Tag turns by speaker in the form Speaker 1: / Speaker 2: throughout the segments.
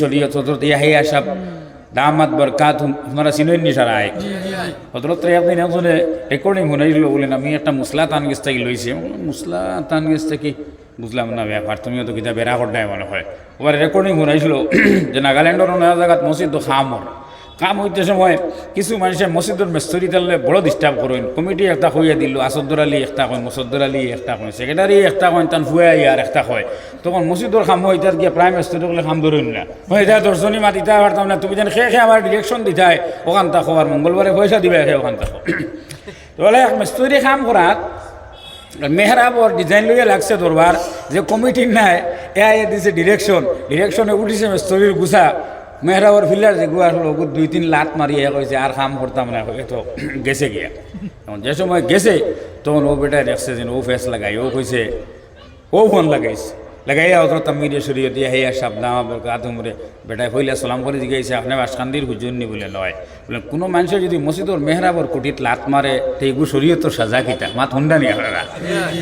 Speaker 1: শরীয়ত হজরত ইয়াহিয়া সাহেব দামাত বরকাত আপনারা চিনেন নি সারা আয়। হজরত আপনি একজনে রেকর্ডিং শুনাইছিল বলেন আমি একটা মুসলা তান গেছ থেকে লইছি। মুসলা তান গেছ থেকে? বুঝলাম না ব্যাপার তুমিও তো কিতা বেড়া করতে মনে হয়। ওবার রেকর্ডিং শুনাইছিল যে নাগাল্যান্ডের অন্য জায়গাত মসজিদ খামর। কাম হইতে সময় কিছু মানুষের মসজিদের মেস্তরি তাহলে বড় ডিস্টার্ব করেন কমিটি একটা হইয়া দিল আসদ্দর আলী একটা কয় মুসদ্দর আলী একটা কয় সেক্রেটারি একটা কয়, তান ফুয়া ইয়ার একটা কয়। তখন মসজিদর খাম হইতার গিয়ে প্রায় মেস্তরি বলে খাম ধরেন না? হয়ে যায় দর্শনী মাতিতা পারতাম না তুমি যেন খেয়ে খেয়ে আমার ডিরেকশন দিতাই ওখান থাকো আর মঙ্গলবারে পয়সা দিবে খেয়ে ওখান থাকো তাহলে মেস্তরি খাম করাত ওর ডিজাইন লইয়া লাগছে দরবার যে কমিটির নাই, এ দিছে ডিরেকশন ডিরেকশনে উঠিছে মেস্তরির গুছা। মেহরাবর ফিল্লার যে আসলো ওগুলো দুই তিন লাত মারিয়ে কইছে আর কাম করতাম না তো গেছে গিয়া। তখন যে সময় গেছে, তখন ও বেটায় দেখছে যে ও ফেস লাগাই ও কইছে ও ফোন লাগাইছে। লাগাইয়া তামিরে সরিয়ে দিয়ে হেয়া সাবধান আদমরে বেটায় হইলে সালাম করে জিগাইছে, আপনি বাসকান্দির হুজুরনি বলে নয় বলে, কোনো মানুষের যদি মসজিদর মেহরাবর কুটিত লাত মারে তেগু শরীয়তর সাজা কিতা মাত হুন্ডা নিয়ে আপনারা।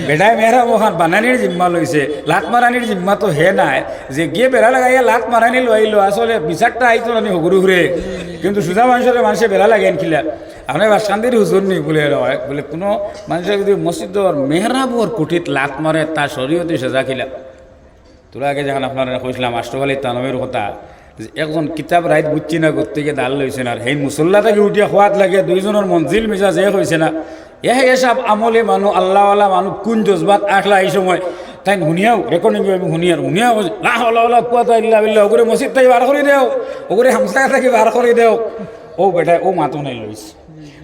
Speaker 1: বেটায় মেহরাব ওখান বানানির জিম্মা লইছে। লাত মারানির জিম্মা তো হে নাই। যে গিয়ে বেড়া লাগাইয়া লাত মারানি লইলো, আসলে বিচারটা আইতো আমি হগুরু ঘুরে। কিন্তু সুজা মানুষের মানুষে বেড়া লাগেন খিলা। আপনি বাসকান্দির হুজুর নি বলে নয় বলে, কোনো মানুষের যদি মসজিদর মেহরাবর কুটিত লাত মারে তার শরীয়তে সাজা খিলা তোরা আগে যখন আপনারা কইছিলাম আষ্ট্রবালী তানবের কথা একজন কিতাব রাইত বুঝছি না করতে গিয়ে দাল লইছে না আর সেই মুসল্লা থেকে উঠিয়া খোয়াত লাগে দুইজনের মঞ্জিল মিজাজ এক হয়েছে না। এ এসব আমলে মানুষ আল্লাহওয়ালা মানুষ কোন জজবাত আখলা এই সময় তাই শুনিয়াও রেকর্ডিং আমি শুনিয়ার শুনিয়াও লাহ আল্লাহ কুয়া তাই ইল্লা বিল্লাহ ওগুলো মসজিদ তাই বার করে দেও ওগুলো হামসা থাকি বার করে দেও। ও বেটাই ও মাতো নাই লইছে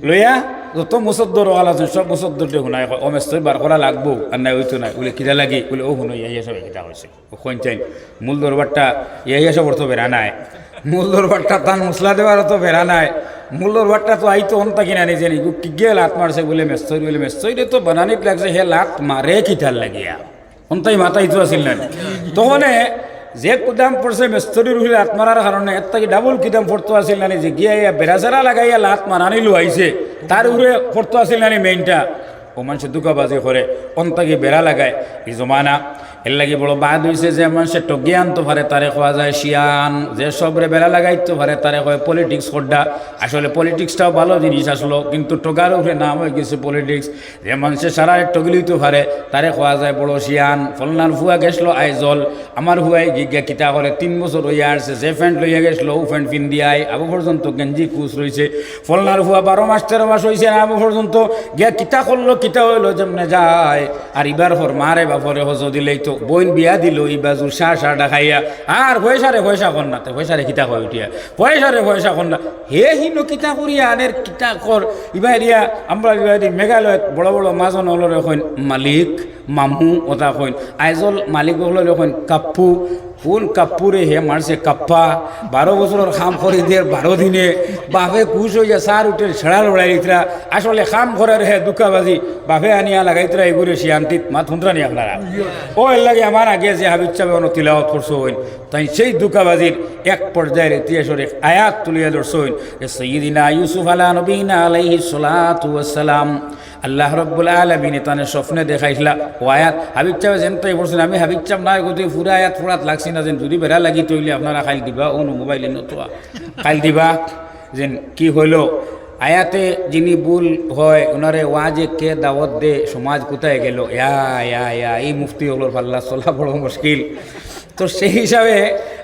Speaker 1: লইয়া যত মুসদ্দর ওয়াল আছে সব মুসদ্দরটা শুনাই ও মেস্তর বার করা লাগবো? আর নাই ওইতো নাই। বলে কিরা লাগি? বলে, ও শুনো ইয়া সব কিতা হয়েছে ও কোন চাই মূল দরবারটা ইয়া সব অর্থ বেড়া নাই। মূল দরবারটা তান মশলা দেওয়ার তো বেড়া নাই। মূল দরবারটা তো আইতো অন্তা কিনা নেই জানি কি গিয়ে লাত মারছে বলে মেস্তরি বলে মেস্তরি তো বানানিত লাগছে হে লাত মারে কিতার লাগিয়া। অন্তাই মাথায় তো আছিল না তখনে যে কুদাম পড়ছে মেস্তরির হইলে হাত মারার কারণে এর থেকে ডাবল কিদাম পড়তো আসিল নানি, যে গিয়া ইয়া বেড়াচারা লাগাইয়া লাত মারানি আইছে তার উপরে পড়তো আসিল নানি মেইনটা ও মানুষের দুকাবাজি করে অন্তাকে বেড়া লাগায়। এই জমানা এর লাগে বড় বাদ হয়েছে যে মানুষের টগিয়ে আনতে পারে, তারে খোয়া যায় শিয়ান। যে সবরে বেড়া লাগাইতে পারে, তারে কয় পলিটিক্স করডা আসলে পলিটিক্সটাও ভালো জিনিস আসলো, কিন্তু টগার উপরে নাম হয়ে গেছে পলিটিক্স যে মানুষের সারা টগলিতে পারে, তারে খোয়া যায় বড় শিয়ান, ফলনার ফুয়া গেছলো আইজল। আমার হুয়াই গিগা কিতা করে, তিন বছর হইয়া আসছে, যে ফ্যান্ট লইয়া গেছলো ও ফ্যান্ট পিন দিয়াই আবু পর্যন্ত গেঞ্জি কুচ রয়েছে ফলনার ফুয়া বারো মাস, তেরো মাস হয়েছে আবু পর্যন্ত গিয়া কিতা করল, কিতা হইল, যেমনে যায়। আর ইবার হর মারে বাপরে হজ দিলেই তো বইন বিয়া দিল, ই বাজুর সা সা ডাকাইয়া আর পয়সারে পয়সা না পয়সারে কিতা কয় উঠিয়া। পয়সারে পয়সা না হে হিনো কিতা করিয়া আনের কিতা কর। ইবা রিয়া আমরা ইবা দি মেঘালয়ত বড় বড় মাজন হলো এখন মালিক, মামু ওটা কইন। আইজল মালিক হলো এখন কাপ্পু। কোন কাপ্পুরে হে মারছে কাপ্পা? বারো বছরের খাম করে দিয়ে বারো দিনে। বাপে খুশ হইয়া সার উঠে ছেড়া লড়াই দিতরা আসলে খাম করার হে দুঃখাবাজি বাপে আনিয়া লাগাইতরা এগুলো শিয়ান্তিত মা থুন্দ্রা নি আপনারা। ও, এর লাগে আমার আগে যে হাবিব চাবে অন তিলাওয়াত করছ হইন। তাই সেই দুঃখাবাজির এক পর্যায়ের ইতিহাসের এক আয়াত তুলিয়া ধরছো হইন। সঈদিনা ইউসুফ আলা নবীনা আলাইহি সালাতু ওয়াসসালাম আল্লাহ রব্বুল আলমিনে তানে স্বপ্নে দেখাইছিলা। ও আয়াত হাবিব চাবে যেন তাই বলছেন, আমি হাবিব চাপ নাই গতি ফুরা আয়াত ফুরাত লাগছি না, যেন যদি বেড়া লাগি তৈলে আপনারা খাইল দিবা? ও মোবাইলে নতুয়া খাইল দিবা, যেন কি হইল? আয়াতে যিনি ভুল হয়, ওনারে ওয়াজে কে দাওয়াত দে, সমাজ কোথায় গেল? ইয়া ইয়া ইয়া এই মুফতি হলোর পাল্লা চলা বড় মুশকিল। তো সেই হিসাবে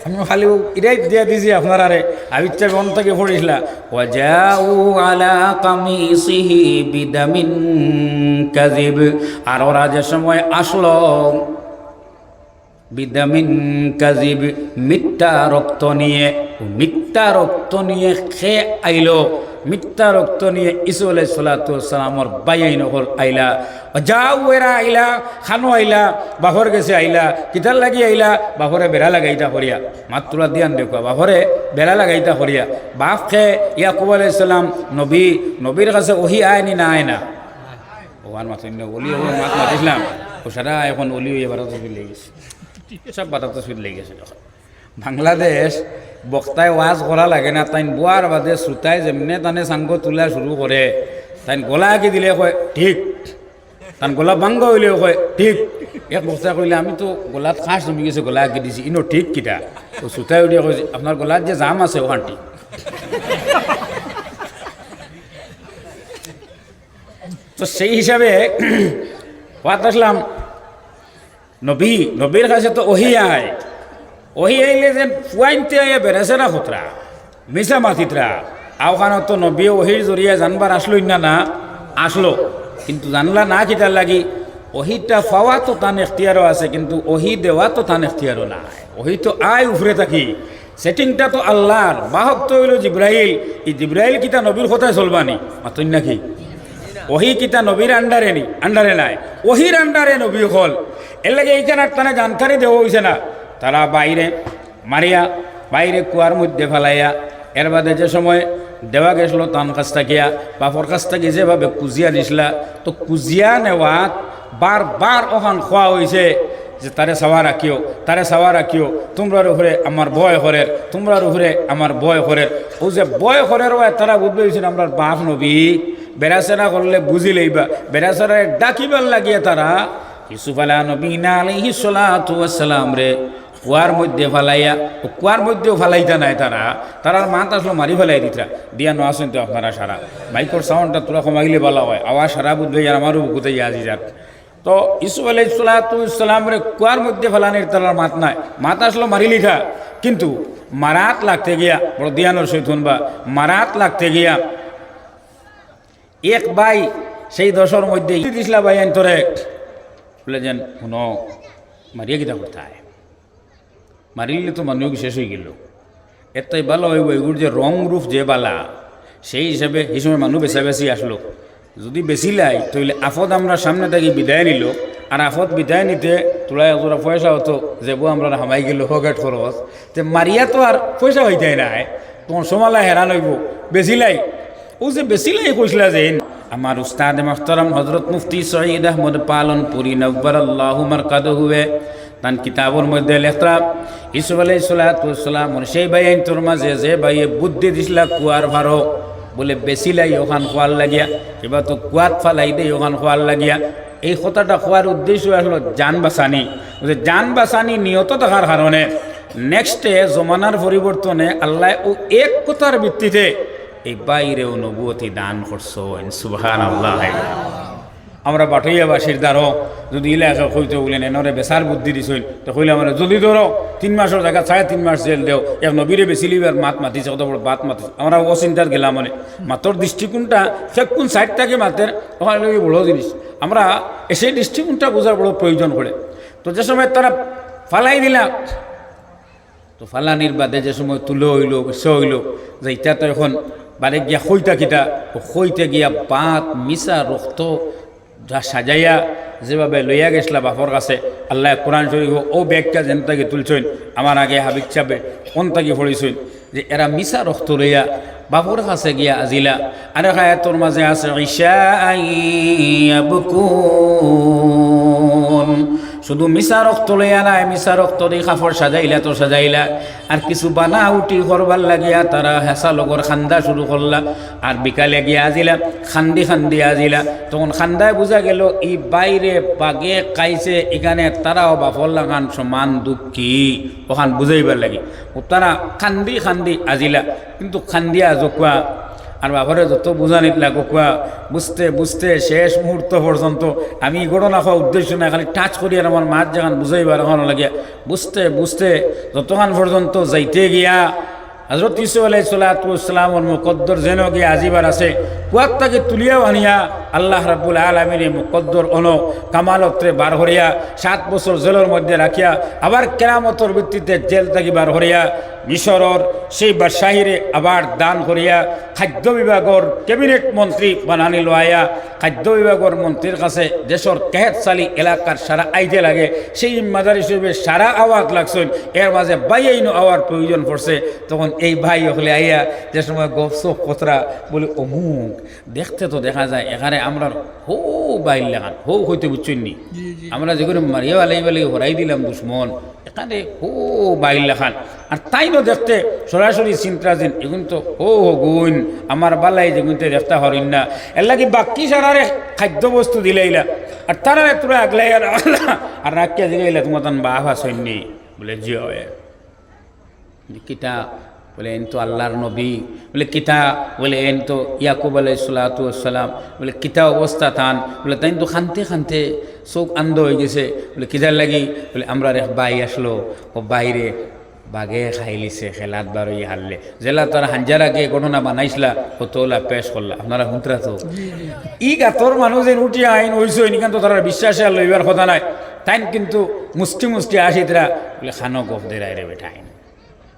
Speaker 1: আমি খালি এটাই দিয়ে দিছি আপনারারে আবির চাবি অন থেকে পড়িছিলা, ওয়াজাউ আলা বিদামিন কাজিব আর ওরা যে সময় আসলো, বিদামিন কাজিব মিথ্যা রক্ত নিয়ে, মিথ্যা রক্ত নিয়ে খেয়ে আইলো। মিথ্যা রক্ত নিয়ে ইসু আলাই সালাতামর বাইন হল আইলা যাও এরা আইলা, খানো আইলা, বাহর গেছে আইলা কিতার লাগি আইলা, বাহরে বেড়া লাগাইতা করিয়া মাত্রা দিয়ান দেখুয়া বাহরে বেড়া লাগাইতা করিয়া বাপ খে ইয়াকুব আলাইসালাম নবী নবীর কাছে ওহি আয়নি না আয় না? ওয়ান মাতিন অলি মাত মাতিছিলাম। সারা এখন অলি হয়ে বারো তসবির লেগে গেছে। সব বারো তসবির লেগে গেছে যখন বাংলাদেশ বক্তায় ওয়াজ করা লাগে না তাই বোয়ার বাদে শ্রোতায় যেমনে তানে সাংগ তোলা শুরু করে তাই গলা আঁকি দিলে কয়, ঠিক। তান গোলা ভাঙ্গ হইলেও কয়, ঠিক। এক বস্তা কইলে আমি তো গোলাত খাস জমি গেছে, গোলা আগে দিছি, ইনো ঠিক কিটা? তো সুতাই উঠিয়া কইছে আপনার গোলাত যে জাম আছে ওখান ঠিক তো সেই হিসাবে কথা আসলাম, নবী নবীর কাছে তো ওহি আয় ওহি আইলে যে ফুয়াইনতে আইয়া বেড়েছে না খুতরা মিশা মাতিতরা আওখানে তো নবী ওহির জরিয়া জানবার আসলো না না? আসলো কিন্তু জানলা না কিতার লাগি, ওহিটা পাওয়া তো তান এখতিয়ারও আছে, কিন্তু ওহি দেওয়া তো তান এখতিয়ারও নাই। ওহি তো আয় উফরে থাকি। সেটিংটা তো আল্লাহর বাহক তো হইল জিব্রাইল এই জিব্রাইল কিতা নবীর কথায় চলবানি মাতই নাকি ওহি কিতা নবীর আন্ডারে নি আন্ডারে নাই। ওহির আন্ডারে নবী হল এর লাগে এইখানে তারা জানকারি দেওয়া হয়েছে না? তারা বাইরে, মারিয়া বাইরে কুয়ার মধ্যে ফেলাইয়া, এর বাদে যে সময় দেওয়া গেছিল তান কাছ থাকিয়া বাপর কাছ থেকে যেভাবে কুজিয়া দিছিলা, তো কুজিয়া নেওয়া বারবার ওখান খোয়া হয়েছে যে তারে সাওয়া রাখিও তারে সাওয়া রাখিও তোমরার উপরে আমার বয় করের তোমরার উপরে আমার বয় করের ও যে ভয় করের ওয়া তারা বুঝবে হয়েছেন আমরা বাপ নবী বেড়াচেরা করলে বুঝি লইবা বেড়াচেরা ডাকিবার লাগিয়ে তারা ইসুফ আলা নবীনা আলাইহি সালাতু ওয়াসসালাম রে কুয়ার মধ্যে ফালাইয়া কুয়ার মধ্যেও ফালাইতা নাই তারা। তারার মাত আসলো মারি ফেলাই দিতরা। দিয়া নো তো আপনারা সারা। বাইকর সাউন্ডটা তোরা কমাইলে ভালো হয়। আওয়াজ সারা বুঝবে আর আমারও বুকুতে আজি যাক তো ইসুফ আলাই সালাতামের কুয়ার মধ্যে ফেলানির তারার মাত নাই। মাত আসলো মারি লিখা। কিন্তু মারাত লাগতে গিয়া, বড় দিয়ানোর সহিত বা মারাত লাগতে গিয়া এক বাই সেই দশর মধ্যে দিছিলা বাই আইন তোরে বলে যেন, শুন, মারিয়া কিতা কোথায় মারিলে তো মানুষ শেষ হয়ে গেল। এতই ভালো হইব এগুলোর যে রং রূপ যে বালা, সেই হিসাবে এই সময় মানুষ বেশা বেশি আসলো। যদি বেশি লাই, তাহলে আফত আমরা সামনে থেকে বিদায় নিল। আর আফত বিদায় নিতে তোরা এতটা পয়সা হতো, যেবো আমরা হামাই গেল হকেট খরচ। যে মারিয়া তো আর পয়সা হইতে নাই, তোমার সমালা হেরান হইব। বেশি লাই, ও যে বেশি লাই কইসলা যে আমার উস্তাদ মখতরম হজরত মুফতি সঈদ আহমদ পালন পুরী নব্বর আল্লাহ মারকাদ হুয়ে তান কিতাবর মধ্যে লেখরা, ইসুফ আলাই সালাতাম সেই ভাই আইন তোর মাঝে, যে ভাইয়ে বুদ্ধি দিছিলা, কুয়ার ভারো। বলে, বেশি লাই ওখান খোয়ার লাগিয়া, কিবা তো কুয়াত ফালাই দেই ওখান খোয়ার লাগিয়া। এই কথাটা খোয়ার উদ্দেশ্য আসলো যান বাসানি যে যান বাসানি নিয়ত থাকার কারণে নেক্সটে জমানার পরিবর্তনে আল্লাহ ও এক কথার ভিত্তিতে এই বাইরে অনুভূতি দান করছ সুবহান আল্লাহ আমরা বাটইয়াবাসীর দ্বারও যদি ইলাকা কইতে বলেন এনরে বেসার বুদ্ধি দিছইন তো কইলে আমরা যদি ধরো তিন মাসের জায়গা সাড়ে তিন মাস জেল দেও এক নবীরে বেশি লিবার মাত মাতিছে, কত বড় বাত মাতিছে আমরা অচিন্তার গেলাম মানে। মাতর দৃষ্টিকোণটা কোন সাইড থেকে মাতের ওখানে বড় জিনিস আমরা সেই দৃষ্টিকোণটা বোঝার বড় প্রয়োজন পড়ে তো যে সময় তারা ফালাই দিলাম তো ফালানির বাদে যে সময় তুলো হইল সে হইল, যে ইটা তো এখন বারে গিয়া খইতা কিটা খইতে গিয়া বাত মিশা রক্ত সাজাইয়া যেভাবে লইয়া গেছিলা বাপর কাছে, আল্লাহ কোরআন শরীফ ও ব্যাগটা যেন তাকে তুলছেন আমার আগে হাবিক চাপে কোন তাকে ফড়িছেন যে এরা মিশা রক্ত লইয়া বাপর কাছে গিয়া আজিলা আরে খায় তোর মাঝে আছে ঈশা শুধু মিশা রক্ত লইয়া নাই মিশা রক্ত দিয়ে কাপড় সাজাইলা তো সাজাইলা। আর কিছু বানা উঠি করবার লাগিয়া তারা হেসা লগর খান্দা শুরু করলা। আর বিকালে গিয়া আজিলা, খান্দি খান্দি আজিলা। তখন খান্দায় বোঝা গেল, ই বাইরে বাগে কাইছে, এখানে তারাও বাফর লাগান সমান দুঃখী। ওখান বুঝাইবার লাগি তারা খান্দি খান্দি আজিলা, কিন্তু খান্দিয়া জকুয়া আর বাবারে যত বুঝানিত লাগুয়া বুঝতে বুঝতে শেষ মুহূর্ত পর্যন্ত আমি ঘটনা খাওয়া উদ্দেশ্য না খালি টাচ করি আর আমার মাছ যখন বুঝাইবার এখন লাগে। বুঝতে বুঝতে যতক্ষণ পর্যন্ত যাইতে গিয়া হজরত ইসু আলাই সালাতামর মুকদ্দর যেন গিয়ে আজিবার আছে কুয়ার তাকে তুলিয়াও আনিয়া, আল্লাহ রাবুল আলমিনে মুকদ্দর অন কামালত্রে বার হরিয়া সাত বছর জেলের মধ্যে রাখিয়া আবার কেরামতর ভিত্তিতে জেল থেকে বার হরিয়া মিশরর সেই বাদশাহিরে আবার দান করিয়া খাদ্য বিভাগর ক্যাবিনেট মন্ত্রী বানানি লোয়া খাদ্য বিভাগর মন্ত্রীর কাছে দেশর কেহেতশালী এলাকার সারা আইতে লাগে। সেই মাদার হিসেবে সারা আওয়াজ লাগছেন এর মাঝে বাইয়াইনো আওয়ার প্রয়োজন পড়ছে তখন এই ভাই হলে আইয়া যে সময় গপসপ কতরা বলে অমুক দেখতে তো দেখা যায় এখানে আমরা হো বাইল লেখান হো হইতে বুঝছেন নি? আমরা যেগুলো মারিয়া আলাই বেলাই হরাই দিলাম দুশ্মন এখানে হো বাইল লেখান আর তাইনও দেখতে সরাসরি চিন্তা যেন এগুন তো ও গুণ, আমার বালাই যেগুনতে দেখতে হরিণ না। এর লাগি বাকি সারারে খাদ্য বস্তু দিলেইলা আর তারা তোরা আগলাই আর আর রাখিয়া দিলেইলা তোমার তান বাহা সৈন্যি বলে জি হয়। কিতা, বলে এন তো আল্লাহর নবী, বলে কিতা, বলে এন তো ইয়াকুব আলাই সালাতাম বলে কিতা অবস্থা তান, বলে তাই তো খানতে খানতে চোখ আন্দ হয়ে গেছে, বলে কিতার লাগি, বলে আমরা রে বাই আসলো, ও বাইরে বাঘে খাইলিছে খেলাত বারই হারলে জেলা তোর হাঞ্জার আগে ঘটনা বানাইছিলা হতলা তোলা পেশ করলা আপনারা হুন্ত্রা তো ই গাতর মানুষ যেন উঠি আইন হইছে নিকান তো তারা বিশ্বাসে লইবার কথা নাই। তাই কিন্তু মুষ্টি মুষ্টি আসিতরা বলে খানো গফ দেরাই রে বেটা আইন।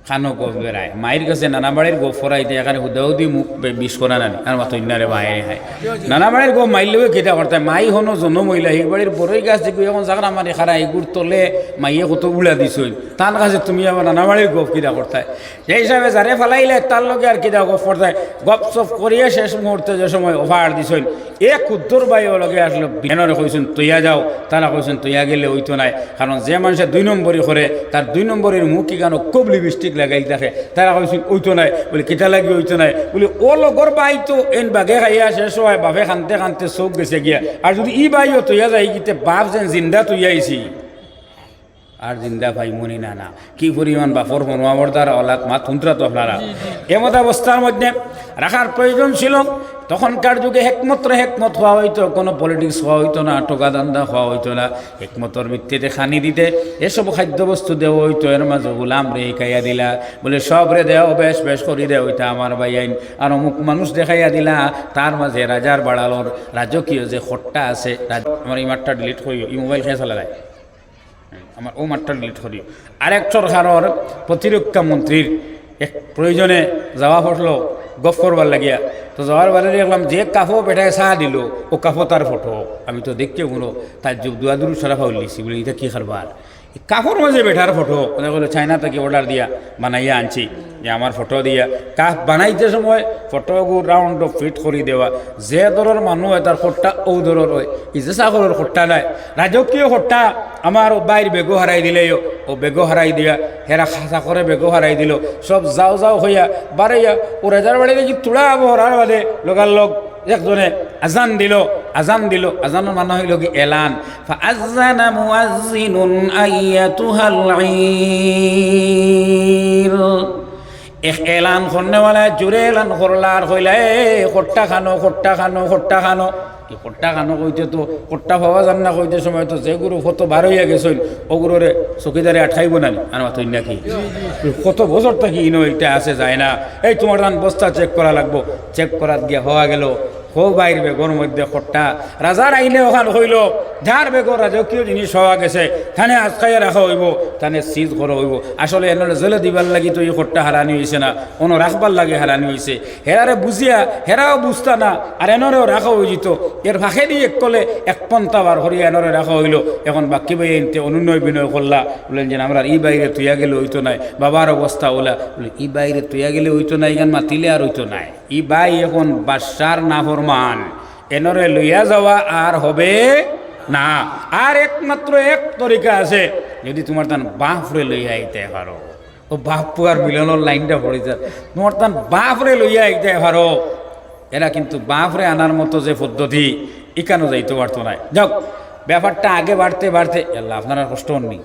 Speaker 1: খানো গফ বেড়ায় মায়ের কাছে নানা বাড়ির গোফ ফরাইতে এখানে হুদাউদি মুখ বিষ করা নানি। আর মাথা ইন্নারে বাইরে হয়। নানা বাড়ির গো মাইলেও কেটা করতে মাই হনো জন মহিলা এই বাড়ির বড়ই গাছ দেখি, এখন জাগরা আমার খারা এগুর তলে, মাইয়ে কত উড়া দিছই তার কাছে তুমি আবার নানা বাড়ির গপ কিটা করতে সেই হিসাবে যারে ফেলাইলে তার লগে আর কিটা গপ করতে গপ সপ করিয়ে শেষ মুহূর্তে যে সময় অফার দিছই এ ক্ষুদ্র বাই লগে আসলো বিনারে কইছেন, তৈয়া যাও। তারা কইছেন, তৈয়া গেলে ওইতো নাই। কারণ যে মানুষে দুই নম্বরই করে, তার দুই নম্বরের মুখ কি কেন খুব লিপস্টিক লাগাই থাকে তারা কৈছিল ওইতো নাই। বলে কিতা লাগি ওইতো নাই? বলে ও লগর বাই তো এন বাঘে খাইয়া শেষ হয় বাপে খানতে খানতে চোখ গেছে গিয়া। আর যদি ই বাইও তৈয়া যায় গিতে বাপ যেন জিন্দা তৈয়াইছি আর জিন্দা ভাই মনি না না কি পরিমাণ বাপর মনোয়ামর দ্বারা অলাদ মা তুন্ত্রা তো আপনারা। এমত অবস্থার মধ্যে রাখার প্রয়োজন ছিল তখনকার যুগে একমাত্র একমত হওয়া হইতো কোনো পলিটিক্স হওয়া হইতো না টোকাদান্দা হওয়া হইতো না। একমতর ভিত্তিতে খানি দিতে এসব খাদ্যবস্তু দেওয়া হইতো এর মাঝে গুলাম রে খাইয়া দিলা। বলে সব রে দেও বেশ বেশ করি দে ওইটা আমার ভাই আইন। আর অমুক মানুষ দেখাইয়া দিলা তার মাঝে রাজার বাড়ালোর রাজকীয় যে খট্টা আছে আমার এই মাঠটা ডিলিট করিও এই মোবাইল খেয়ে চলা যায়। আমার ও মাঠটা ডিলিট করি। আরেক সরকারের প্রতিরক্ষা মন্ত্রীর এক প্রয়োজনে যাওয়া ফটল গফ করবার লাগিয়া। তো যাওয়ার বারে দেখলাম যে কাফো বেটায় চাহ দিল, ও কাফো তার ফটো আমি তো দেখতে বলো তার দুয়া দূর সরাফা উল্লিছি বলে, এটা কী খারবার? কাফর মাঝে বেটার ফটো ওদের বলে চাইনা থেকে অর্ডার দিয়া বানাইয়া আনছি যে আমার ফটো দিয়া। কাফ বানাইতে সময় ফটোগু রাউন্ড ফিট করে দেওয়া যে দরের মানুষ হয় তার খট্টা ও দরের হয় যে সাগরের খট্টা নাই। রাজকীয় খট্টা আমার বাইর বেগো হারাই দিলেও ও বেগো হারাই দিয়া। হেরা খাসা করে বেগো হারাই দিল। সব যাও যাও হইয়া বাড়াইয়া ও রাজার বাড়ি দেখি তুড়া বহরার বাদে লোকাল লোক একজনে আজান দিল আজান দিল, আজানের মানুহ হইল কি এলান। ফাআযানা মুয়াজ্জিনুন আইয়াতুহাল ঈল। এক এলান খন্নেওয়ালা, জোরে এলান করলার হইলা এ খট্টা খানো খট্টা খানো খট্টা খানো। কি কট্টা খানো কইতে তো কট্টা পাওয়া যান না কইতে সময়তো যে গুৰু গুরু কত আগে হইয়া গেছিল ওগুরোরে চকিদারে আঠাইব না আনবা তুই নাকি কত বছৰ থাকি ইনো এটা আছে যায় না। এই তোমাৰ দান বস্তা চেক কৰা লাগব। চেক কৰাত গিয়া হোৱা গেল। হো বাইর বেগর মধ্যে খট্টা। রাজার আইলে ওখান হইল যার বেগর রাজকীয় জিনিস হওয়া গেছে। থানে আজকাইয়া রাখা হইব, থানে সিজ করা হইব। আসলে এনে জেলে দিবার লাগি তো এই খট্টা হারানি হয়েছে না। অন্য রাখবার লাগে হারানি হয়েছে হেরারে বুঝিয়া হেরাও বুঝতা না। আর এনরেও রাখা হয়ে যেত। এর ভাষে দিয়ে এক কলে এক পন্থা বার এনরে রাখা হইল। এখন বাকি ভাই এনতে অনুনয় বিনয় করলা বললেন যে আমরা ই বাইরে তুইয়া গেলে হইতো নাই। বাবার অবস্থা ওলা। বলে ই বাইরে তুইয়া গেলে হইতো নাই গান মাতিলে আর হইতো নাই। ই বাই এখন বাদশার নাফরমান এনরে লইয়া যাওয়া আর হবে না। আর একমাত্র এক তরিকা আছে, যদি তোমার তান বাঁফরে লইয়া আইতে পারো। ও বাপ আর মিলনের লাইনটা পড়েছে তোমার তান বাপরে লইয়া আইতে পারো। এরা কিন্তু বাপরে আনার মতো যে পদ্ধতি ইকানো যাইতে পারতো না। যাক, ব্যাপারটা আগে বাড়তে বাড়তে, আল্লাহ আপনারা কষ্ট হননি।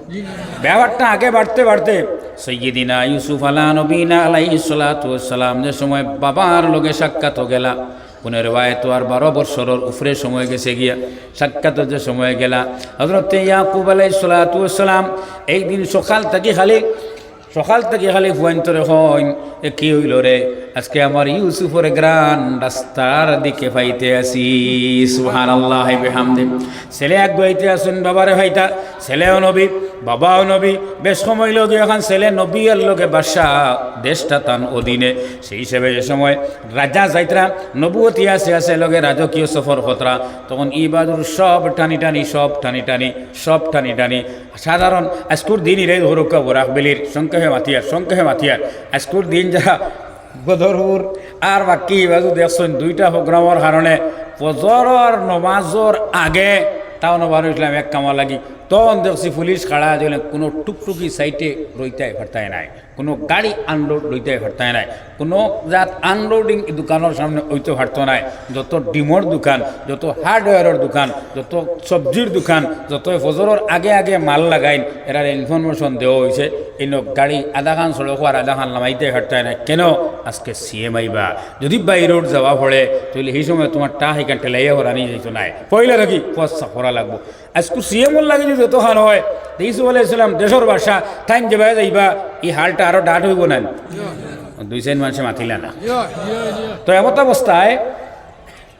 Speaker 1: ব্যাপারটা আগে বাড়তে বাড়তে, সৈয়দিনা ইউসুফ আলা নবীনা আলাইসালাম যে সময় বাবার লোকে সাক্ষাৎ গেলা পুনের তো আর বারো বৎসরের উফরে সময় গেছে গিয়া, সাক্ষাৎ যে সময় গেলা। হজরত ইয়াকুব আলাই সালাতাম এই দিন সকাল থেকে খালি, সকাল থেকে খালি ফুয়ান্তরে হইন। এ কি হইল রে? আজকে আমার ইউসুফের গ্রান রাস্তার দিকে পাইতে আসি। সুহান আল্লাহ বেহামদে। ছেলে এক গাইতে আসুন, বাবারে ভাইটা। ছেলেও নবী, বাবাও নবী। বেশ সময় লোক এখন ছেলে নবী লোকে বাসা দেশটা তান অধীনে। সেই হিসেবে যে সময় রাজা যাইতরা, নবুয়তি আছে আছে লগে রাজকীয় সফর হতরা তখন ই বাদুর সব টানি টানি, সব টানি টানি, সব টানি টানি। সাধারণ, আজকুর দিনই রে ধরুকা বোরাক বেলির সংখ্যে মাতিয়ার সংখ্যে মাতিয়ার আজকুর দিন যারা বদরপুর আর বাকি বাজু দেখছেন, দুইটা প্রোগ্রামের কারণে ফজরর নমাজর আগে তাও বার হয়েছিলাম এক কামা লাগি। তখন দেখছি পুলিশ খাড়া দিলে কোনো টুকটুকি সাইটে রইতে পারতায় নাই। কোনো গাড়ি আনলোড লইতে পারতায় নাই। কোনো জাত আনলোডিং দোকানের সামনে ওইতে পারতো নাই। যত ডিমর দোকান, যত হার্ডওয়্যারের দোকান, যত সবজির দোকান, যত ফজরের আগে আগে মাল লাগাইন এরার ইনফরমেশন দেওয়া হয়েছে এই গাড়ি আধা খান সড়ক আর আধা খান লামাইতে পারতায় নাই। কেন? আজকে সিএম আইবা যদি বাই রোড যাওয়া পড়ে তাহলে সেই সময় তোমার টা সেখান ঠেলাইয়া হরানি যাইত নাই। পয়লা রাখি পয়সা করা লাগবো। আজকে সিএমর লাগে যত খান হয়। ইসু আলাইসালাম দেশের বাসা, টাইম যাবা যাইবা, এই হালটা আরও ডাট হইব না। দুই চাইন মানুষে মাতিলা না। তো এমত অবস্থায়,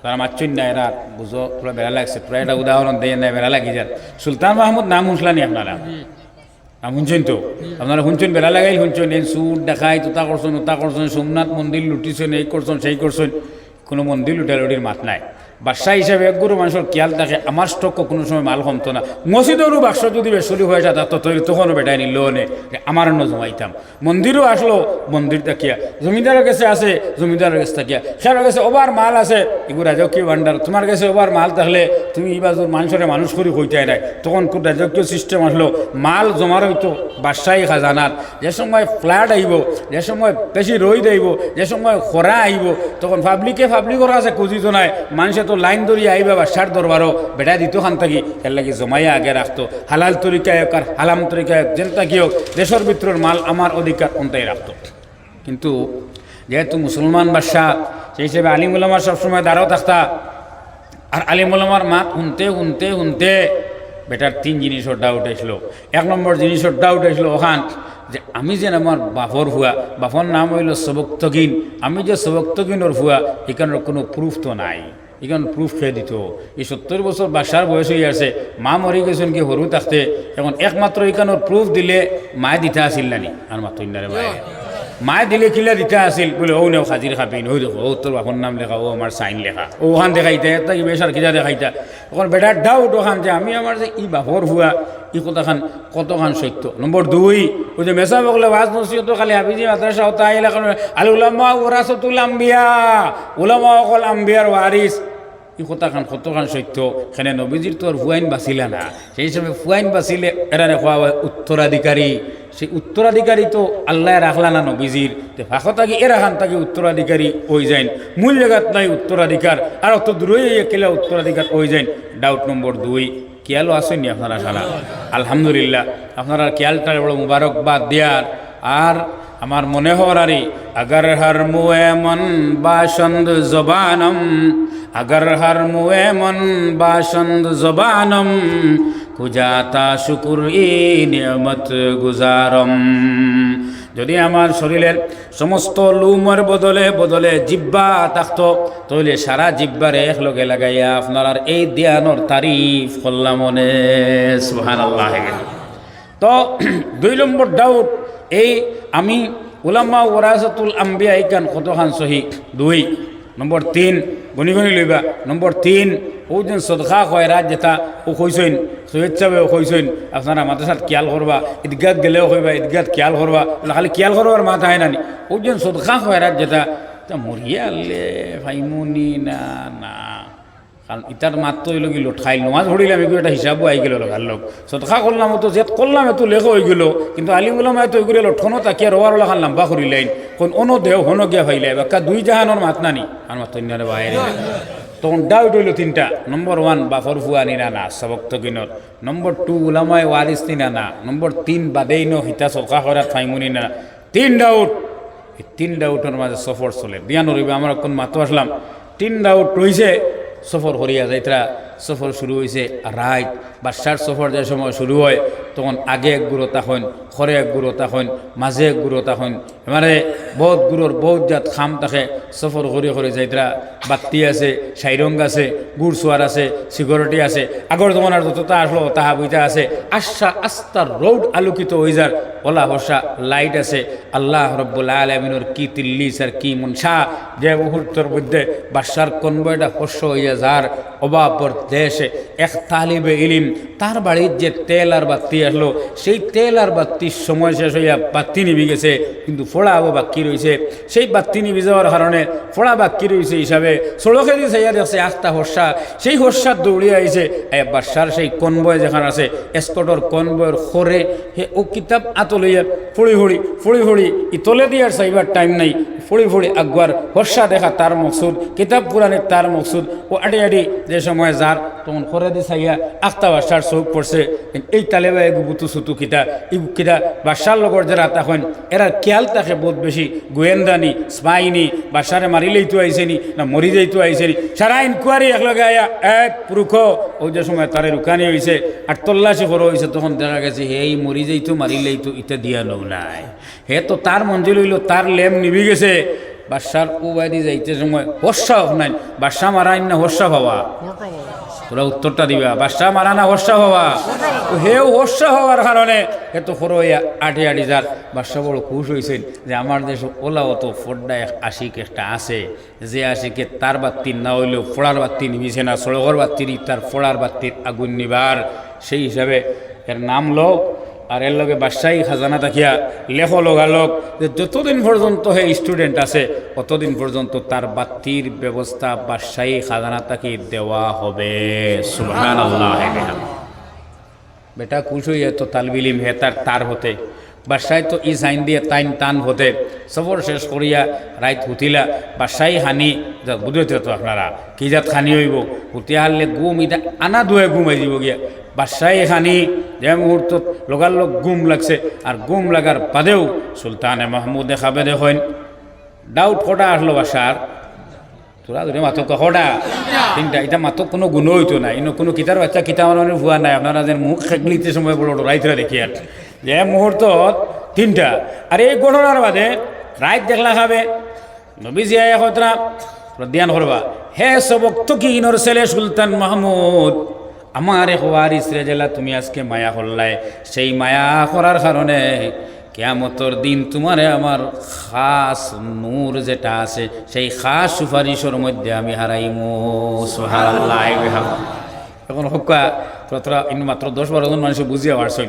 Speaker 1: তারা মারছুন না এরা বুঝো, পুরো বেড়া লাগছে। পুরো একটা উদাহরণ দিয়ে না বেড়া লাগি যান। সুলতান মাহমুদ নাম শুনলানি আপনারা? নাম শুনছেন তো? আপনারা শুনছেন, বেড়া লাগাইল শুনছেন, এই সুর দেখাই, তুতা করছেন উতা করছেন, সোমনাথ মন্দির লুটিছেন, এই করছেন, সেই করছেন। কোনো মন্দির লুটালুটির মাত নাই। বাদশাহ হিসাবে একগুরু মানুষের খেয়াল থাকে আমার স্টক কোনো সময় মাল কমতো না। মসজিদেরও বাক্স যদি বেসরি হয়ে যায় তো তৈরি তখনও বেটাই নিল নে? আমার জমাইতাম। মন্দিরও আসলো মন্দির তাকিয়া। জমিদারের কাছে আছে জমিদারের কাছে তাকিয়া। সেটার কাছে ওবার মাল আছে। এগুলো রাজকীয় ভান্ডার তোমার কাছে ওবার মাল থাকলে তুমি এই বাজুর মানুষের মানুষ করি হইতে নাই, তখন খুব রাজকীয় সিস্টেম আসলো? মাল জমার হইতো বাদশাহী খাজানার যে সময় ফ্ল্যাট আইব যে সময় বেশি রই আইব যে সময় খরা আইব তখন পাবলিকে পাবলিকর আছে খুঁজিত নাই মানুষে তো লাইন ধরি আইবা বাদশার দরবারও বেটা দিত খান থাকি। এর লাগি জমাইয়া আগে রাখতো হালাল তরিকায় হোক আর হালাম তরিকায় হোক যেনটা কি হোক দেশের ভিতরের মাল আমার অধিকার অন্তাই রাখতো কিন্তু যেহেতু মুসলমান বাদশাহ, সেই হিসেবে আলিমুলামার সবসময় দাঁড়াও থাকতা আর আলিমুলামার মা শুনতে শুনতে শুনতে বেটার তিন জিনিসের ডাউট আসলো এক নম্বর জিনিসের ডাউট আসলো ওখান যে আমি যেন আমার বাপর হুয়া বাপর নাম হইল সবক্তগিন আমি যে সবক্তগিনের হুয়া এখানের কোনো প্রুফ তো নাই। এখানে প্রুফ খেয়ে দিত। এই সত্তর বছর বাসার বয়স হয়ে আছে, মা মরি গেছেন কি সরু থাকতে এখন একমাত্র এখানোর প্রুফ দিলে মায়ে দিতে আসিল নানি। আর মাত্র ইন্দারে মায়ে মায়ে দিলে কিলা দিতে আসিল বলে ও নেও খাজির খাবিন ওই দেখো ও তোর বাপর নাম লেখা ও আমার সাইন লেখা। ও ওখান দেখাইতে এটা কি বেসার কিনা দেখাইতা। তখন বেটার ডাউট ওখান যে, আমি আমার যে ই বাপর হুয়া ই কথাখান কতখান সত্য? নম্বর দুই ওই যে মেসা বগলে ওয়াজ নসিহত খালি হাবিজি মাদ্রাসা হতা আইলা কারণ আল উলামা ওরাসতুল আম্বিয়া, উলামা অকল আম্বিয়ার ওয়ারিস এই কথাখান কতখান সত্য? সেখানে নবীজির তো আর ফুয়াইন বাঁচিলে না? সেই হিসাবে ফুয়াইন বাঁচিলে এরারে খোয়া উত্তরাধিকারী সেই উত্তরাধিকারী তো আল্লাহ রাখলা না নবীজির। তে ফাঁকো থাকি, এরা খান থাকি উত্তরাধিকারী ওই যাইন। মূল জায়গাত নাই উত্তরাধিকার, আর অত দূরই কেলে উত্তরাধিকার ওই যাইন। ডাউট নম্বর দুই কেয়ালও আসেননি আপনারা সারা। আলহামদুলিল্লাহ, আপনারা কেয়ালটার বড় মুবারকবাদ দেয়ার। আর আমার মনে হরারি আগার হর মন বাসন্দ জবানম। আগর হর মন বাসন্দ জবানম। কুজাতা শুকুর ই নিয়মত গুজারম। যদি আমার শরীরের সমস্ত লুমের বদলে বদলে জিব্বা থাকতো তাহলে সারা জিব্বারে একলগে লাগাইয়া আপনার এই দিয়ানোর তারিফ করলাম মনে। সুহান আল্লাহ তো দুই নম্বর ডাউট এই আমি উলামা ওরাসাতুল আম্বিয়া ইকান কতখান সহি? দুই। নম্বর তিন গণি গণি লইবা নম্বর তিন ও যেন সদকা হয় রাত যেটা ও কইসইন সাহেব ও কইসইন আপনারা মাদ্রাসাত খেয়াল করবা ঈদগাত গেলেও কইবা ঈদগাত খেয়াল করবা খালি খেয়াল করবার মাথা হয় নানি ও যেন সদকা হয় রাত যেটা তা মরিয়া আনলে ফাইমুনি না না কারণ ইটার মাত্র হইল গিল, ঠাইল নমাজ পড়িলাম এগুলো একটা হিসাবও আই গেল লগার লোক সদখা করলাম তো যে করলাম এত লেখ হয়ে গেল, কিন্তু আলিমুলাম এত এগুলো ঠনো তাকিয়া রোয়ার লাগান লাম্বা করিলেন কোন অন্য দেহ হন গিয়া ফাইলে বাক্কা দুই জাহানোর মাত নানি। আর মাত্র ইন্ডিয়ার বাইরে। তখন ডাউট হইল তিনটা। নম্বর ওয়ান বাফর ফুয়া নিনা না, সবক তকিনর নম্বর টু উলামায় ওয়ারিস নিনা না। নম্বর তিন বাদেই ন হিতা সদখা করার ফাইমুনি না তিন ডাউট এই তিন ডাউটের মাঝে সফর চলে। দিয়ানো রইবে আমরা কোন মাতো আসলাম। তিন ডাউট রয়েছে সফর করিয়া যাইতরা সফর শুরু হয়েছে রাইট বাদশার সফর যে সময় শুরু হয়, তখন আগে এক গুঁড়ো তখন খরে এক গুঁড়ো তখন মাঝে এক গুঁড়ো তখন মানে বহুত গুঁড়োর বহুত জাত খাম থাকে সফর করে করে যাইতরা বাত্তি আছে সাইরং আছে গুড় সোয়ার আছে সিকিউরিটি আছে। আগর জমানার যতটা আসলো তাহা বইটা আছে। আশা আস্তার রোড আলোকিত হয়ে যার ওলা বসা লাইট আছে। আল্লাহ রব্বুল আলমিনের কি তিল্লিস আর কি মনসা যে মুহূর্তের মধ্যে বাসার কনবয়টা হস্য হইয়া যার অবাবর দেশে এক তালিবে ইলিম, তার বাড়ির যে তেল আর বাতি আসলো, সেই তেল আর বাতির সময় শেষ হইয়া বাতি নিবি গেছে, কিন্তু ফোড়া আবো বাকি রয়েছে সেই বাত্তি নিবি যাওয়ার কারণে ফোড়া বাক্কি রয়েছে হিসাবে সড়কে দিয়ে চাইয়া দেখছে আখটা হর্ষা, সেই হর্ষার দৌড়িয়ে আইছে। বাসার সেই কনবয় যেখানে আছে, এসকটর কনবয়ের খরে, হে ও কিতাব আত ফুড়ি ফুড়ি ফুড়ি ফুড়ি, ইতলে দিয়ার চাইবার টাইম নাই, ফুড়ি ফুড়ি আগুয়ার হর্ষা দেখা তার মকসুদ, কিতাব পুরাণের তার মকসুদ, ও আডি আডি যে সময় যার তখন খরে দিয়ে চাইয়া আখতা বাসার চোখ পড়ছে। এই তালেবা এগু বুতু সুতু কিতা ইগু কিতা বাসার লগর যারা তখন এরা খেয়াল থাকে বহুত বেশি গোয়েন্দানি, স্পাইনি বাসারে মারিলেই তো আইসেনি না মরি যাইতো আইসেনি সারা ইনকোয়ারি একলগে আয়া, এক পুরুষ ওই যে সময় তারে রুকানি হয়েছে আর তল্লাশি করো হয়েছে তখন দেখা গেছে হে এই মরি যাইতো মারিলেই তো ইটা দিয়া লও নাই। হে তো তার মঞ্জিল হইল তার লেম নিবি গেছে। বাসার উবাদি যাইতে সময় হর্ষা নাই বাসা মারাইন না হর্ষা হওয়া তোরা উত্তরটা দিবা। বাসা মারা না হর্ষা হওয়া? হে হর্ষা হওয়ার কারণে এত খরো আটি আটি যার। বাসা বড় খুশ হয়েছেন যে আমার দেশ ওলা অত ফোড্ডা এক আশিক একটা আছে। যে আশিকে তার বাত্তি না হইলেও ফোড়ার বাত্তি নিবিছে না সড়কর বাত্তির তার ফোড়ার বাত্তির আগুন নিবার। সেই হিসাবে এর নাম লোক আর এর লগে বাদশাহী খাজানা থাকিয়া লেখ লগালক যে যতদিন পর্যন্ত হে স্টুডেন্ট আছে ততদিন পর্যন্ত তার বাতির ব্যবস্থা বাদশাহী খাজানা তাকে দেওয়া হবে। বেটা খুশ হইয়া তো তালবিলিম হে তার তার হতে। বাদশাহ তো ই সাইন দিয়ে তাইন টান হতে সবর শেষ করিয়া রাইত হুতিলা। বাদশাহী হানি বুঝতে তো আপনারা, কি জাত খানি হইব? হুতিয়া হারলে গুম, ইটা আনা দুয়ে গুম আই যাব গিয়া। বাদশাহী খানি যে মুহূর্তত লগার লগ গুম লাগছে, আর গুম লাগার বাদেও সুলতানে মাহমুদে খাবে দেখেন ডাউট কটা আসলো বাসার তোরা ধরে মাতক কটা? তিনটা এটা মাতক কোনো গুণ হইতো না। ইনো কোনো কিতার বাচ্চা কিতা মানে নাই। আপনারা যে মুখ খেকলিতে সময় বড় রাইতরা দেখি আর যে মুহূর্তত তিনটা। আর এই ঘটনার বাদে রাইত দেখলা খাবে, নবীজি আয়া হতরা ধ্যান করবা হে সবক তো কি ইনোর ছেলে সুলতান মাহমুদ আমার এক ওয়ারিস রে জেলা তুমি আজকে মায়া করলাই সেই মায়া করার কারণে কেয়ামতর দিন তোমারে আমার খাস নূর যেটা আছে, সেই খাস সুপারিশের মধ্যে আমি হারাইমু সুবহানাল্লাহ এখন হকা তোরা ইন মাত্র দশ বারো জন মানুষ বুঝিয়ে পারছই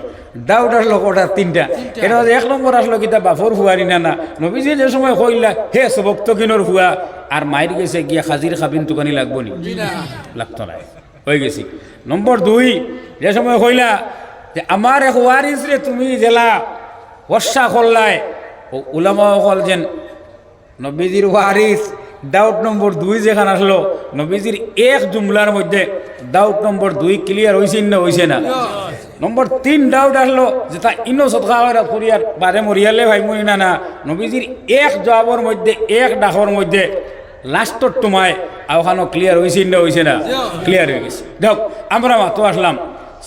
Speaker 1: ডাউট আসলো ওটা তিনটা। এটা এক নম্বর আসলো কিতা? বাফর হুয়ারি না না? নবীজি যে সময় কইলা হে সবক তো কিনোর হুয়া আর মায়ের গেছে গিয়া খাজির খাবিন তুকানি লাগবো নি? লাগতো না হয়ে গেছি। নম্বর দুই যে সময় কইলা যে আমার এক ওয়ারিস রে তুমি জেলা বর্ষা করলাই ও উলামা হল যেন নবীজির ওয়ারিস ডাউট নম্বর দুই যেখানে আসলো নবীজির এক জুমলার মধ্যে ডাউট নম্বর দুই ক্লিয়ার হয়েছে না হয়েছে না। নম্বর তিন ডাউট আসলো যে তা ইনো সৎকা করিয়ার বারে মরিয়ালে ভাই মরি না না। নবীজির এক জবাবর মধ্যে এক ডাকর মধ্যে লাস্টর তোমায় আওখানো ক্লিয়ার হয়েছে না হয়েছে না। ক্লিয়ার হয়ে গেছে। দেখ আমরা মাতো আসলাম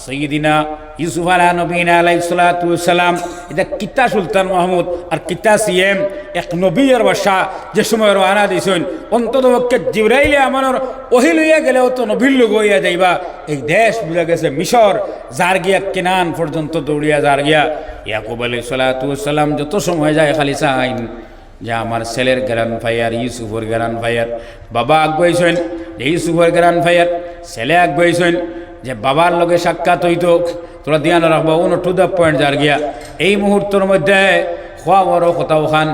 Speaker 1: সৈয়দিনা ইউসুফ আলা নবীন আলাইসালাম এটা কিতা সুলতান মাহমুদ আর কিতা সিএম, এক নবীর বাসা যে সময় রানা দিছেন অন্তত পক্ষে জিব্রাইলে আমার ওহি গেলেও তো নবীর লোক হইয়া যাইবা। এই দেশ বুঝা গেছে মিশর যার গিয়া কেনান পর্যন্ত দৌড়িয়া যার গিয়া ইয়াকুব আলাই সালাতাম যত সময় যায় খালি চাইন যে আমার ছেলের গ্রান্ড ফায়ার ইউসুফর গ্রান্ড ফায়ার বাবা আগুয়াইছেন ইউসুফর গ্রান্ড ফায়ার ছেলে আগুয়াইছেন যে বাবার লগে সাক্ষাৎ হইতো, তোরা ধ্যান রাখব উনো টু দ্য পয়েন্ট যার গিয়া। এই মুহূর্তের মধ্যে খোয়া বড় কোথাও খান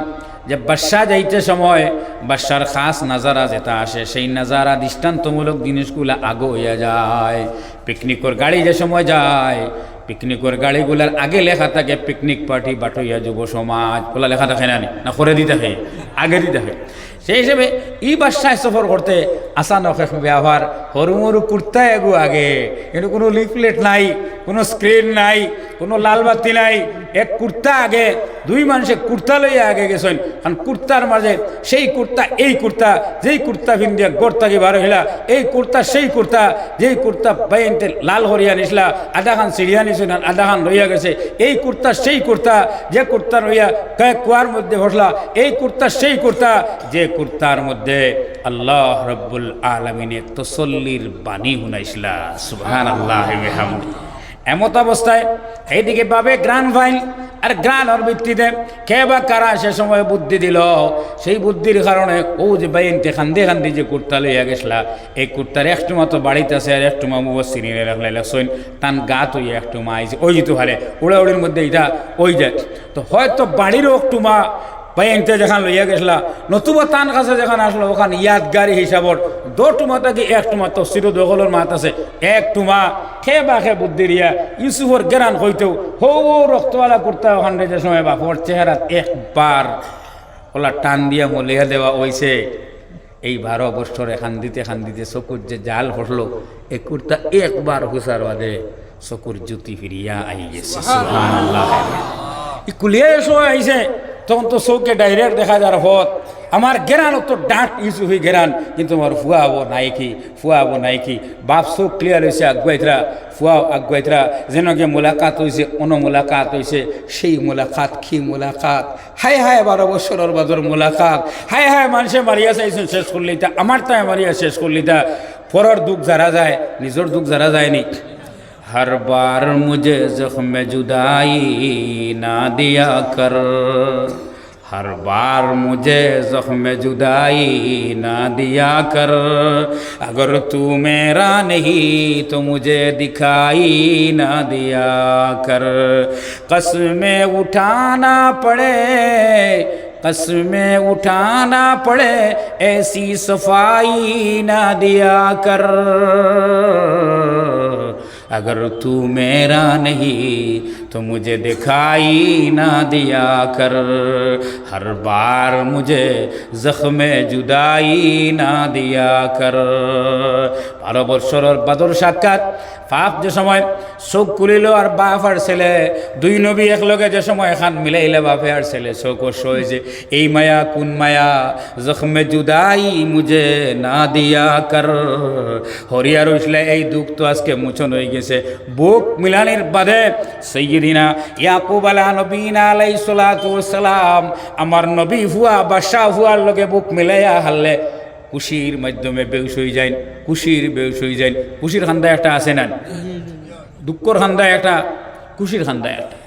Speaker 1: যে বাদশা যাইতে সময় বাদশার খাস নাজারা যেটা আসে, সেই নাজারা দৃষ্টান্তমূলক জিনিসগুলো আগে হইয়া যায়। পিকনিকর গাড়ি যে সময় যায়, পিকনিকর গাড়িগুলার আগে লেখা থাকে, পিকনিক পার্টি বাটইয়া যুব সমাজ। বলা লেখা থাকে না না? করে দিতে থাকে আগে দিতে থাকে সেই হিসেবে ই বাসায় সফর করতে আসানক এক ব্যবহার সরু মরু কুর্তা এগু আগে। কিন্তু কোনো লিফলেট নাই, কোনো স্ক্রিন নাই, কোনো লাল বাতি নাই, এক কুর্তা আগে, দুই মানুষে কুর্তা লইয়া আগে গেছেন। কারণ কুর্তার মাঝে সেই কুর্তা, এই কুর্তা, যেই কুর্তা ভিন্দিয়া গোর থাকি বার হইলা, এই কুর্তা, সেই কুর্তা, যেই কুর্তা বাইনতে লাল হরিয়া নিসলা, আধা খান সিরিয়া আর আধা খান রইয়া গেছে। এই কুর্তা, সেই কুর্তা, যে কুর্তা রইয়া কয়েক কুয়ার মধ্যে বসলা, এই কুর্তা, সেই কুর্তা, যে কুর্তার মধ্যে আল্লাহ রব্বুল আলমিনে তসল্লির বাণী শুনাইছিলা সুহান আল্লাহ এমত অবস্থায় এইদিকে পাবে গ্রান ফাইল আর গ্রানের ভিত্তিতে কে বা কারা সে সময় বুদ্ধি দিল? সেই বুদ্ধির কারণে ও যে বাইনতে খান্দি খান্দি যে কুর্তা লইয়া গেছলা, এই কুর্তার একটু মতো বাড়িতে আছে আর একটু মা মুবসিনী রাখলাই লাগছেন তান গা তুই একটু মা আইছে ওই যেতে হারে উড়াউড়ির মধ্যে এটা ওই যায় তো হয়তো বাড়িরও একটু পাইনতে যেখান লইয়া গেছিলা। নতুবা তান কাছে যেখান আসলো ওখান ইয়াদগারি হিসাবর দো টুমা থাকি এক টুমা তফসির দখলের মাত আছে। এক টুমা খে বা খে বুদ্ধিরিয়া ইউসুফর গেরান হইতেও হৌ রক্তওয়ালা কুর্তা ওখান যে সময় বাপর চেহারা একবার ওলা টান দিয়া মলিয়া দেওয়া হইছে এই বারো বছর এখান দিতে খান দিতে চকুর যে জাল হসলো এ কুর্তা একবার হুসার বাদে চকুর জ্যোতি ফিরিয়া আই গেছে। কুলিয়ে সময় আইছে তখন তো চৌকে ডাইরেক্ট দেখা যার হত। আমার গেরান তো ডাঁট ইস্যু হয়ে গেরান কিন্তু আমার ফুয়াব নাইকি ফুয়াব নাইকি। বাপ চোখ ক্লিয়ার হয়েছে আগুয়াইতরা ফুয়াও আগুয়াইতরা যেন গে মোলাকাত হয়েছে অন মোলাকাত হয়েছে সেই মোলাকাত, কি মোলাকাত? হাই হায় বারো বছরের বাদর মোলাকাত। হাই হায় মানুষে মারিয়া চাইছেন শেষ করলি তা আমার তাই মারিয়া শেষ করলি তা পরের দুঃখ যারা যায় নিজের দুঃখ যারা যায়নি। ہر بار مجھے زخم جدائی نہ دیا کر۔ ہر بار مجھے زخم جدائی نہ دیا کر۔ اگر تو میرا نہیں تو مجھے دکھائی نہ دیا کر۔ قسمیں اٹھانا پڑے، قسمیں اٹھانا پڑے، ایسی صفائی نہ دیا کر۔ अगर तू मेरा नहीं तो मुझे दिखाई ना दिया कर। हर बार मुझे जख्म जुदाई ना दिया कर। বারো বৎসরের বাদর সাক্ষাৎ। পাপ যে সময় চোখ খুলিল আর বাপ আর ছেলে, দুই নবী একলগে যে সময় এখান মিলাইলে বাপে আর ছেলে সই যে, এই মায়া কোন মায়া? জখমে জুদাই মুজে না দিয়া কর। হরিয়ার উঠলে এই দুঃখ তো আজকে মুছন হয়ে গেছে। বুক মিলানির বাদে সৈয়দিনা ইয়াকুব আলা নবীনা আলাই সালাম, আমার নবী হুয়া, বাদশাহ হুয়ার লগে বুক মিলাইয়া হারলে। খুশির মাধ্যমে বেউস হয়ে যায়, কুশির বেউস হয়ে যায়। কুশির খান্দা একটা আছে না? দুঃখর খান্দা একটা খুশির খান্দা একটা।